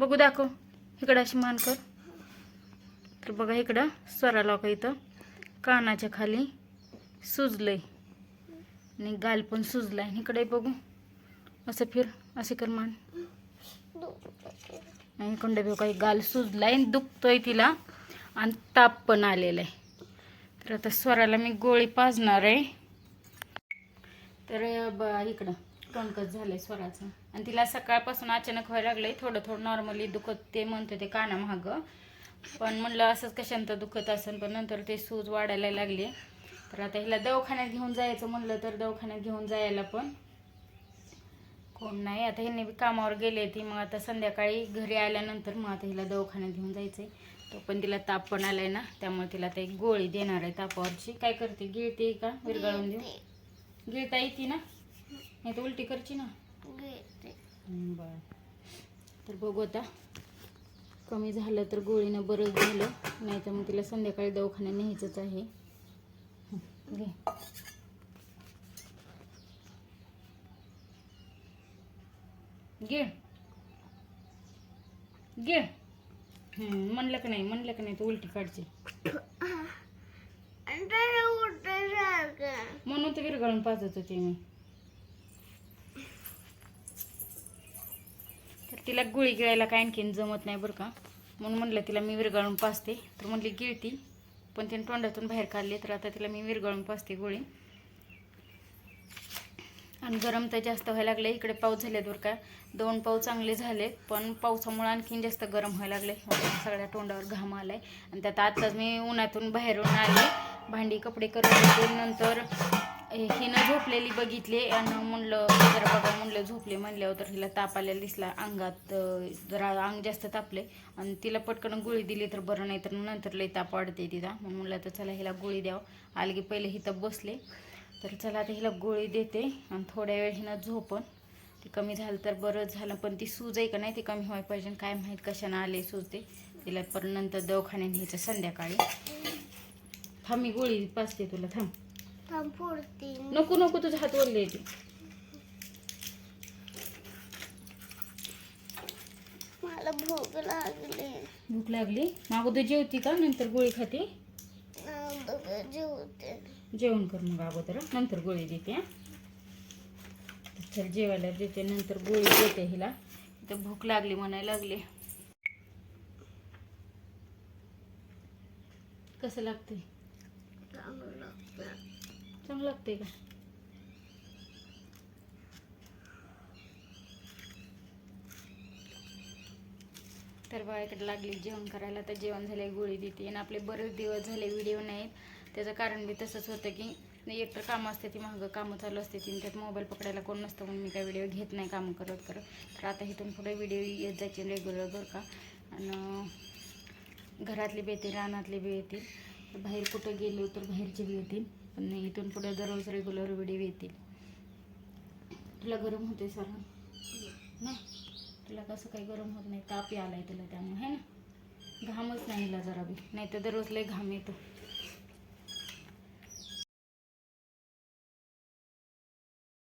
बघू दाखव. इकडं अशी मान कर. तर बघा इकडं स्वराला का इथं कानाच्या खाली सुजलंय. आणि गाल पण सुजलाय. आहे इकडे बघू. असं फिर असे कर मान. आणि इकडं बघू काही गाल सुजलाय आणि दुखतोय तिला. आणि ताप पण आलेला आहे तर आता स्वराला मी गोळी पाजणार आहे. तर ब इकडं. टणकच झालंय स्वराचं. आणि तिला सकाळपासून अचानक व्हायला लागलंय थोडं थोडं नॉर्मली दुखत ते म्हणते ते काना महाग पण म्हणलं असंच कशांत दुखत असेल पण नंतर ते सूज वाढायला लागली. तर आता हिला दवाखान्यात घेऊन जायचं म्हणलं तर दवाखान्यात घेऊन जायला पण कोण नाही. आता ह्यांनी बी कामावर गेले ती मग आता संध्याकाळी घरी आल्यानंतर मग आता हिला दवाखान्यात घेऊन जायचंय. तो पण तिला ताप पण आलाय ना त्यामुळे तिला आता एक गोळी देणार आहे तापावरची. काय करते? गिळते का? विरघळून देऊ? गिळता येते ना? नाही तर उलटी करची ना. बरं तर बघू आता. कमी झालं तर गोळीनं बरंच झालं. नाही तर मग तिला संध्याकाळी दवाखान्यात न्यायचंच आहे. घे. गिळ गिळ म्हणलं का नाही? म्हणलं का नाही तर उलटी काढची म्हणून तर विरघळून पाजत होते मी. तिला गुळी गिळायला काय आणखीन जमत नाही बरं का. म्हणून म्हणलं तिला मी विरगाळून पाचते तर म्हणली गिळती. पण तिने तोंडातून बाहेर काढली तर आता तिला मी विरगाळून पाचते गोळी. आणि गरम तर जास्त व्हायला लागले इकडे पाऊस झालेत बरं का. दोन पाऊस चांगले झाले पण पावसामुळे आणखीन जास्त गरम व्हायला लागले सगळ्या तोंडावर घाम आला आहे आणि त्यात आत्ताच मी उन्हातून बाहेरून आले. भांडी कपडे करून नंतर हिनं झोपलेली बघितली आणि म्हणलं जरा बघा म्हणलं झोपले म्हणल्यावर तर हिला ताप आलेला दिसला. अंगात जरा अंग जास्त तापले. आणि तिला पटकन गोळी दिली तर बरं नाही तर नंतर लई ताप वाढते तिला म्हणून म्हणलं तर चला हिला गोळी द्यावं. आली की पहिले हिथं बसले. तर चला आता हिला गोळी देते. आणि थोड्या वेळ हिनं झोपण ती कमी झालं तर बरं झालं. पण ती सूज आहे का नाही ती कमी व्हायला पाहिजे. काय माहीत कशानं आले सूज ते. तिला परत नंतर दवाखान्यात न्यायचं संध्याकाळी. थांब मी गोळी पाचते तुला. थांब. नको नको तुझा हात ओढले येते. मला भूक लागली. भूक लागली? अगोदर जेवती का? नंतर गोळी खाते? जेवते. जेवण कर मग अगोदर. नंतर गोळी देते हं. तर जेवायला देते नंतर गोळी देते हिला. तर भूक लागली म्हणायला लागली. कसं लागते चांगलं. लागते का? तर बघा इकडे लागली जेवण करायला तर जेवण झाले गोळी देते. आणि आपले बरेच दिवस झाले व्हिडिओ नाहीत. त्याचं कारण बी तसंच होतं की नाही एक तर कामं असते ती मागं कामं चालू असते ती आणि त्यात मोबाईल पकडायला कोण नसतं म्हणून मी काय व्हिडिओ घेत नाही कामं करत करत. तर आता इथून पुढे व्हिडिओ येत जायचे रेग्युलर बरं का. आणि घरातले बी येतील रानातले बी येतील. बाहेर कुठं गेलो तर बाहेरचे बी येतील. पण इथून पुढे दररोज रेग्युलर व्हिडिओ येतील. तुला गरम होते सर? नाही? तुला कसं काही गरम होत नाही ताप आलाय तुला त्यामुळे है ना? घामच नाही हिला जरा बी. नाही तर दररोज लय घाम येतो.